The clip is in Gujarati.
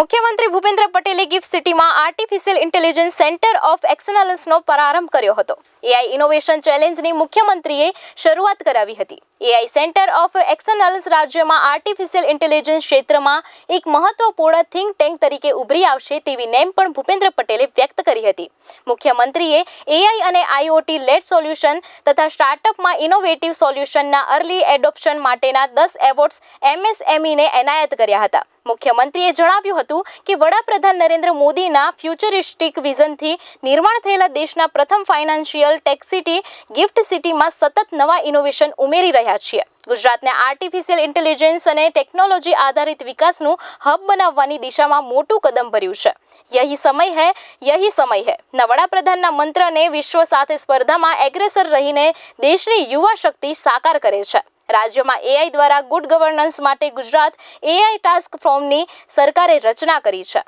મુખ્યમંત્રી ભૂપેન્દ્ર પટેલે ગિફ્ટ સિટીમાં આર્ટિફિશિયલ ઇન્ટેલિજન્સ સેન્ટર ઓફ એક્સલન્સનો પ્રારંભ કર્યો હતો. એઆઈ ઇનોવેશન ચેલેન્જની મુખ્યમંત્રીએ શરૂઆત કરાવી હતી. એઆઈ સેન્ટર ઓફ એક્સલન્સ રાજ્યમાં આર્ટિફિશિયલ ઇન્ટેલિજન્સ ક્ષેત્રમાં એક મહત્વપૂર્ણ થિંક ટેન્ક તરીકે ઉભરી આવશે તેવી નેમ પણ ભૂપેન્દ્ર પટેલે વ્યક્ત કરી હતી. મુખ્યમંત્રીએ એઆઈ અને આઈઓટી લેડ સોલ્યુશન તથા સ્ટાર્ટઅપમાં ઇનોવેટિવ સોલ્યુશનના અર્લી એડોપ્શન માટેના દસ એવોર્ડ્સ એમએસએમઈને એનાયત કર્યા હતા. મુખ્યમંત્રીએ જણાવ્યું હતું કે વડાપ્રધાન નરેન્દ્ર મોદીના ફ્યુચરિસ્ટિક વિઝનથી નિર્માણ થયેલા દેશના પ્રથમ ફાઇનાન્શિયલ ટેક સિટી, ગિફ્ટ સિટીમાં સતત નવા ઇનોવેશન ઉમેરી રહ્યા છીએ. ગુજરાતને આર્ટિફિશિયલ ઇન્ટેલિજન્સ અને ટેકનોલોજી આધારિત વિકાસનું હબ બનાવવાની દિશામાં મોટું કદમ ભર્યું છે. યહી સમય હૈ, યહી સમય હૈ. ના વડાપ્રધાનના મંત્રને વિશ્વ સાથે સ્પર્ધામાં એગ્રેસર રહીને દેશની યુવા શક્તિ સાકાર કરે છે. રાજ્યમાં એઆઈ દ્વારા ગુડ ગવર્નન્સ માટે ગુજરાત એઆઈ ટાસ્ક ફોર્મની સરકારે રચના કરી છે.